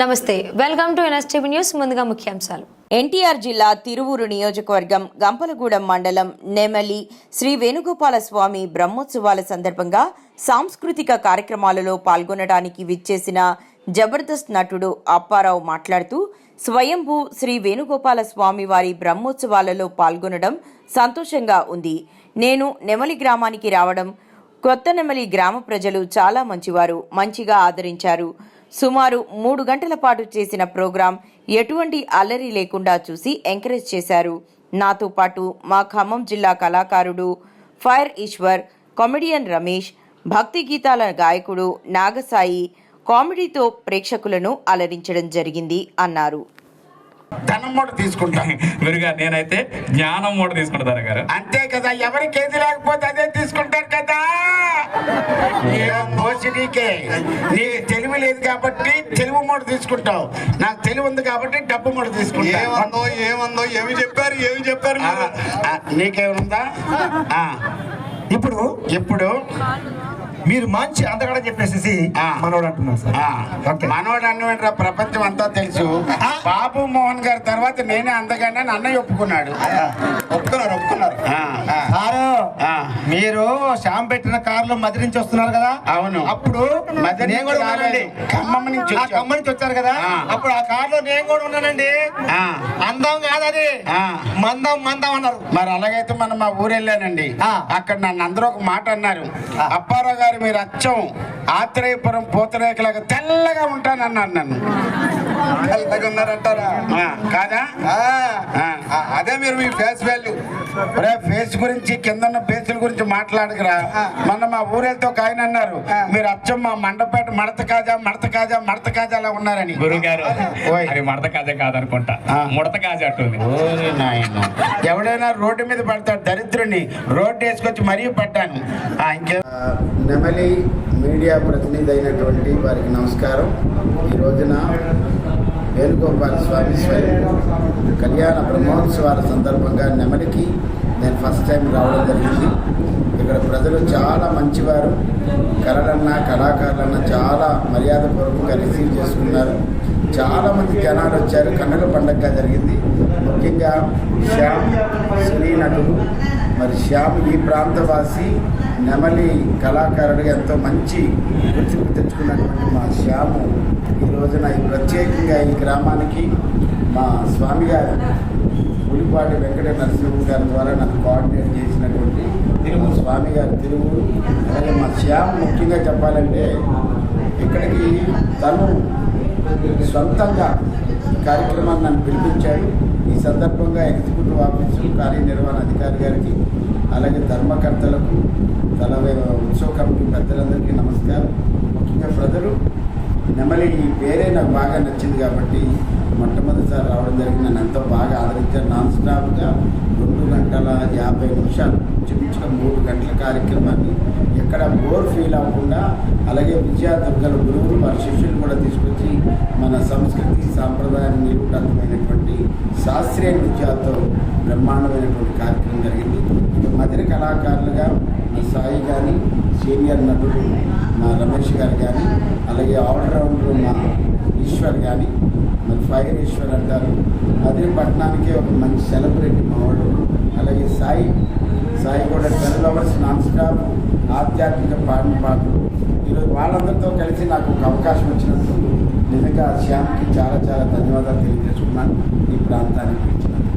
నమస్తే welcome to NSTV news ముందుగా ముఖ్యాంశాలు. ఎన్టీఆర్ జిల్లా తిరువూరు నియోజకవర్గం గంపలగూడెం మండలం నెమలి శ్రీ వేణుగోపాల స్వామి బ్రహ్మోత్సవాల సందర్భంగా సాంస్కృతిక కార్యక్రమాలలో పాల్గొనడానికి విచ్చేసిన జబర్దస్త్ నటుడు అప్పారావు మాట్లాడుతూ స్వయంభూ శ్రీ వేణుగోపాల స్వామి వారి బ్రహ్మోత్సవాలలో పాల్గొనడం సంతోషంగా ఉంది. నేను నెమలి గ్రామానికి రావడం కొత్త నెమలి గ్రామ ప్రజలు చాలా మంచివారు మంచిగా ఆదరించారు. సుమారు మూడు గంటల పాటు చేసిన ప్రోగ్రాం ఎటువంటి అల్లరి లేకుండా చూసి ఎంకరేజ్ చేశారు. నాతో పాటు మా ఖమ్మం జిల్లా కళాకారుడు ఫైర్ ఈశ్వర్ కామెడియన్ రమేష్ భక్తి గీతాల గాయకుడు నాగసాయి కామెడీతో ప్రేక్షకులను అలరించడం జరిగింది అన్నారు. ధనం మూట తీసుకుంటాం. గురుగారు నేనైతే జ్ఞానం మూట తీసుకుంటాను గారు. అంతే కదా ఎవరికి ఏది లేకపోతే అదే తీసుకుంటారు కదా. నీకే నీకు తెలివి లేదు కాబట్టి తెలివి మూట తీసుకుంటావు. నాకు తెలివి ఉంది కాబట్టి డబ్బు మూట తీసుకుంటా. ఏమందో ఏమందో ఏమి చెప్పారు ఏమి చెప్పారు నీకేముందా ఆ, ఇప్పుడు ఇప్పుడు మీరు మంచి అందగడ చెప్పేసి. మనోడు అంటున్నారు సార్. మనోడు అన్నమాట ప్రపంచం అంతా తెలుసు. బాబు మోహన్ గారి తర్వాత నేనే అందగానే అని అన్నయ్య ఒప్పుకున్నాడు ఒప్పుకున్నారు ఒప్పుకున్నారు. మీరు శ్యామ్ పెట్టిన కార్లో మధ్య నుంచి వస్తున్నారు కదా అవును. అప్పుడు నేను కూడా ఉన్నానండి. ఖమ్మం నుంచి. ఖమ్మం నుంచి వచ్చారు కదా. అప్పుడు ఆ కార్లో నేను కూడా ఉన్నానండి ఆ. అందం కాదది ఆ. మందం మందం అన్నారు మరి అలాగైతే మనం మా ఊరు వెళ్ళానండి. అక్కడ నన్ను అందరూ ఒక మాట అన్నారు అప్పారావు గారు మీరు అచ్చం ఆత్రేయపురం పూతరేఖలాగా తెల్లగా ఉంటానన్నారు నన్ను తెల్లగా ఉన్నారంటారా ఆ, కాదా అదే మీరు మీ ఫేస్ వాల్యూ ఒరే ఫేస్ గురించి కింద ఫేసుల గురించి మాట్లాడకురా. మొన్న మా ఊరెళ్తే ఒక ఆయన అన్నారు మీరు అచ్చం మా మండపేట మడత కాజా మడత కాజా మడత కాజా అలా ఉన్నారని. గురుగారు ఓయ్. అది మడత కాజే కాదనుకుంటా ఆ. ముడత కాజే అట్టుంది ఎవడైనా రోడ్డు మీద పడతాడు దరిద్రుని రోడ్డు వేసుకొచ్చి మరీ పడ్డాను ఆ, ఇంకే నెమలి మీడియా ప్రతినిధి అయినటువంటి వారికి నమస్కారం. ఈ రోజున వేణుగోపాల స్వామి స్వయం కళ్యాణ బ్రహ్మోత్సవాల సందర్భంగా నెమలికి నేను ఫస్ట్ టైం రావడం జరిగింది. ఇక్కడ ప్రజలు చాలా మంచివారు. కళలన్నా కళాకారులన్నా చాలా మర్యాదపూర్వకంగా రిసీవ్ చేసుకున్నారు. చాలామంది జనాలు వచ్చారు. కన్నుల పండగగా జరిగింది. ముఖ్యంగా శ్యామ్ సినీ నటుడు మరి శ్యామ్ ఈ ప్రాంతవాసి నెమలి కళాకారుడిగా ఎంతో మంచి గుర్తింపు తెచ్చుకున్నటువంటి మా శ్యాము. ఈ రోజున ఈ ప్రత్యేకంగా ఈ గ్రామానికి మా స్వామి గారు పులిపాటి వెంకట నరసింహ గారి ద్వారా నన్ను కోఆర్డినేట్ చేసినటువంటి తిరుగు స్వామి గారి తిరుగు అలాగే మా శ్యామ్ ముఖ్యంగా చెప్పాలంటే ఇక్కడికి తను సొంతంగా కార్యక్రమాన్ని నన్ను పిలిపించాడు. ఈ సందర్భంగా ఎగ్జిక్యూటివ్ ఆఫీసు కార్యనిర్వహణ అధికారి గారికి అలాగే ధర్మకర్తలకు తల ఉత్సవ కమిటీ పెద్దలందరికీ నమస్కారం. ముఖ్యంగా ప్రజలు నెమలి ఈ పేరే నాకు బాగా నచ్చింది కాబట్టి మొట్టమొదటిసారి రావడం జరిగింది. నన్ను ఎంతో బాగా ఆదరించారు. నాన్ స్టాప్గా రెండు గంటల యాభై నిమిషాలు చూపించిన మూడు గంటల కార్యక్రమాన్ని ఎక్కడ బోర్ ఫీల్ అవ్వకుండా అలాగే విద్యాదుర్గల గురువులు వారి శిష్యులు కూడా తీసుకొచ్చి మన సంస్కృతి సాంప్రదాయం నిరూపణమైనటువంటి శాస్త్రీయ నృత్యాలతో బ్రహ్మాండమైనటువంటి కార్యక్రమం జరిగింది. ఇక మధుర కళాకారులుగా మా సాయి కానీ సీనియర్ నటుడు మా రమేష్ గారు కానీ అలాగే ఆల్రౌండర్ మా ఈశ్వర్ కానీ మరి ఫైర్ ఈశ్వర్ అంటారు. మధురపట్నానికే ఒక మంచి సెలబ్రిటీ మావాడు అలాగే సాయి సాయి కూడా ట్వెల్వ్ అవర్స్ నాన్ స్టాప్ ఆధ్యాత్మిక పాటలు మాకు. ఈరోజు వాళ్ళందరితో కలిసి నాకు ఒక అవకాశం వచ్చినందుకు నిజంగా శ్యామ్కి చాలా చాలా ధన్యవాదాలు తెలియజేసుకున్నాను. ఈ ప్రాంతానికి